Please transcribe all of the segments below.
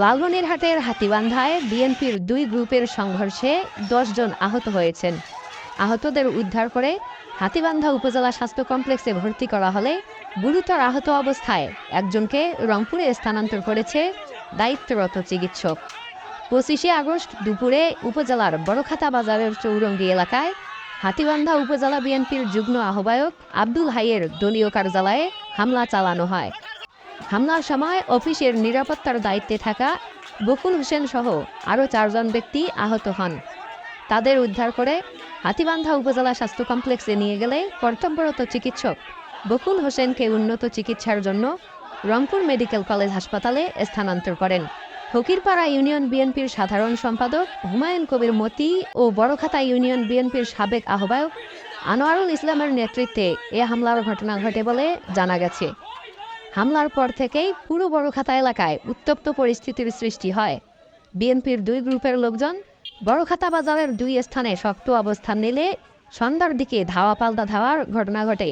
লালমনিরহাটের হাতিবান্ধায় বিএনপির দুই গ্রুপের সংঘর্ষে জন আহত হয়েছেন। আহতদের উদ্ধার করে হাতিবান্ধা উপজেলা স্বাস্থ্য কমপ্লেক্সে ভর্তি করা হলে গুরুতর আহত অবস্থায় একজনকে রংপুরে স্থানান্তর করেছে দায়িত্বরত চিকিৎসক। পঁচিশে আগস্ট দুপুরে উপজেলার বড়খাতা বাজারের চৌরঙ্গি এলাকায় হাতিবান্ধা উপজেলা বিএনপির যুগ্ম আহ্বায়ক আব্দুল হাইয়ের দলীয় কার্যালয়ে হামলা চালানো হয়। হামলার সময় অফিসের নিরাপত্তার দায়িত্বে থাকা বকুল হোসেন সহ আরও চারজন ব্যক্তি আহত হন। তাদের উদ্ধার করে হাতিবান্ধা উপজেলা স্বাস্থ্য কমপ্লেক্সে নিয়ে গেলে কর্তব্যরত চিকিৎসক বকুল হোসেনকে উন্নত চিকিৎসার জন্য রংপুর মেডিকেল কলেজ হাসপাতালে স্থানান্তর করেন। ফকিরপাড়া ইউনিয়ন বিএনপির সাধারণ সম্পাদক হুমায়ুন কবির মতি ও বড়খাতা ইউনিয়ন বিএনপির সাবেক আহ্বায়ক আনোয়ারুল ইসলামের নেতৃত্বে এ হামলার ঘটনা ঘটে বলে জানা গেছে। হামলার পর থেকেই পুরো বড়খাতা এলাকায় উত্তপ্ত পরিস্থিতির সৃষ্টি হয়। বিএনপির দুই গ্রুপের লোকজন বড়খাতা বাজারের দুই স্থানে শক্ত অবস্থান নিলে সন্ধ্যার দিকে ধাওয়া পাল্টা ধাওয়ার ঘটনা ঘটে।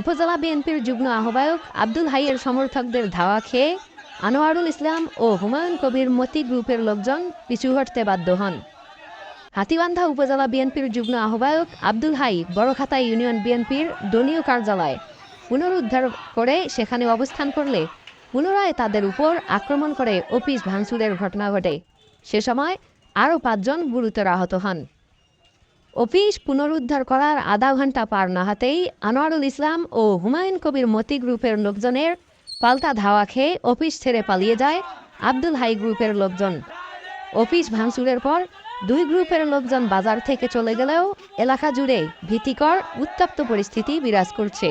উপজেলা বিএনপির যুগ্ম আহ্বায়ক আব্দুল হাইয়ের সমর্থকদের ধাওয়া খেয়ে আনোয়ারুল ইসলাম ও হুমায়ুন কবির মতি গ্রুপের লোকজন পিছু হটতে বাধ্য হন। হাতিবান্ধা উপজেলা বিএনপির যুগ্ম আহ্বায়ক আব্দুল হাই বড়খাতা ইউনিয়ন বিএনপির দলীয় কার্যালয় পুনরুদ্ধার করে সেখানে অবস্থান করলে পুনরায় তাদের উপর আক্রমণ করে অফিস ভাঙচুরের ঘটনা ঘটে। সে সময় আরও পাঁচজন গুরুতর আহত হন। অফিস পুনরুদ্ধার করার আধা ঘণ্টা পার না হাতেই আনোয়ারুল ইসলাম ও হুমায়ুন কবির মতি গ্রুপের লোকজনের পাল্টা ধাওয়া খেয়ে অফিস ছেড়ে পালিয়ে যায় আব্দুল হাই গ্রুপের লোকজন। অফিস ভাঙচুরের পর দুই গ্রুপের লোকজন বাজার থেকে চলে গেলেও এলাকা জুড়ে ভীতিকর, উত্তপ্ত পরিস্থিতি বিরাজ করছে।